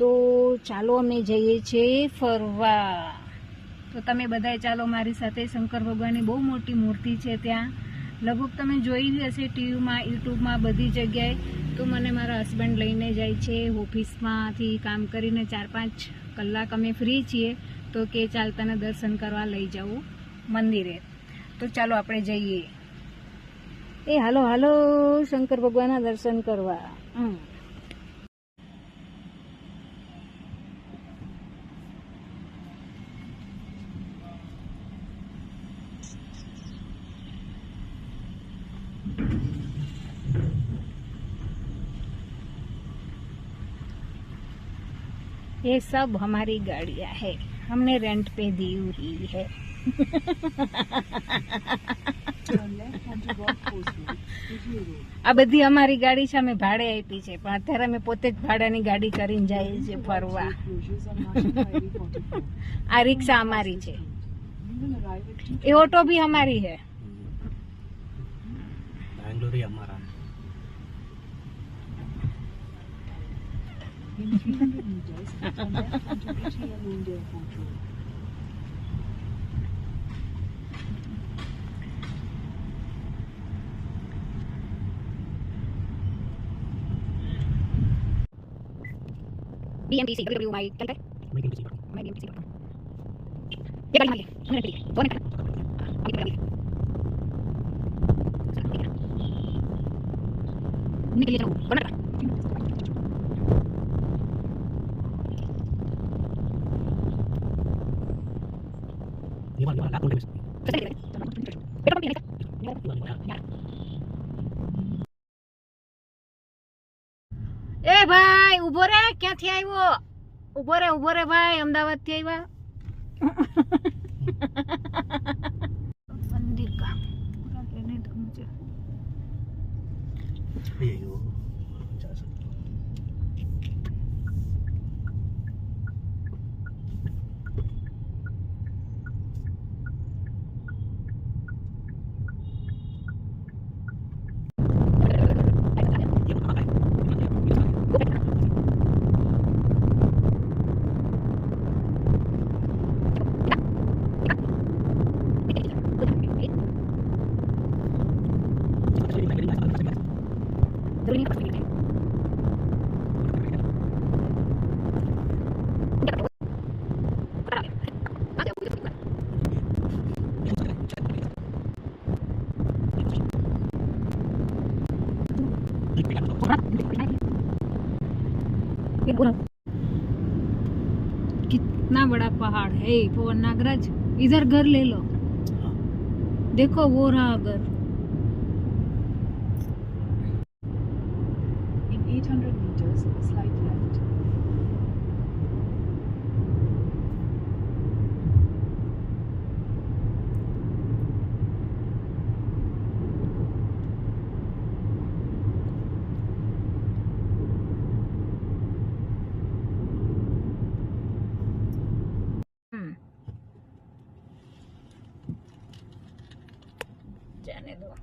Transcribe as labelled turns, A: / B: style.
A: તો ચાલો અમે જઈએ છીએ ફરવા. તો તમે બધાએ ચાલો મારી સાથે શંકર ભગવાનની બહુ મોટી મૂર્તિ છે ત્યાં. લગભગ તમે જોઈ હશે ટીવીમાં, યુટ્યુબમાં બધી જગ્યાએ. તો મને મારા હસબન્ડ લઈને જાય છે ઓફિસમાંથી કામ કરીને ચાર પાંચ કલાક અમે ફ્રી છીએ. તો કે ચાલ તને દર્શન કરવા લઈ જવું મંદિરે. તો ચાલો આપણે જઈએ. એ હાલો હાલો શંકર ભગવાનના દર્શન કરવા. હમ. ये सब हमारी गाड़ियाँ है हमने रेंट पे दी हुई है આ બધી અમારી ગાડી છે અમે ભાડે આપી છે પણ અત્યારે અમે પોતે જ ભાડાની ગાડી કરીને જઈએ છીએ ફરવા આ રિક્ષા અમારી છે એ ઓટો બી અમારી है
B: बैंगलोर ही
C: In 300 meters, turn left onto HAL India Airport Road.
A: BMTC W Y चलता है
B: मैं किसी पर
A: मैं बीएमटीसी करता हूँ ये गाड़ी हमारी है हमने रेंट पे ली है। दो मिनट अभी पकड़ ली चलो, ठीक है। घूमने के लिए चलो दो मिनट એ ભાઈ ઉભો રે ક્યાંથી આવ્યો ઉભો રે ઉભો રે ભાઈ અમદાવાદ થી આવ્યા મંદિર કા कितना बड़ा पहाड़ है वो नागराज इधर घर ले लो देखो वो रहा घर
C: In 800 meters, slight left. channel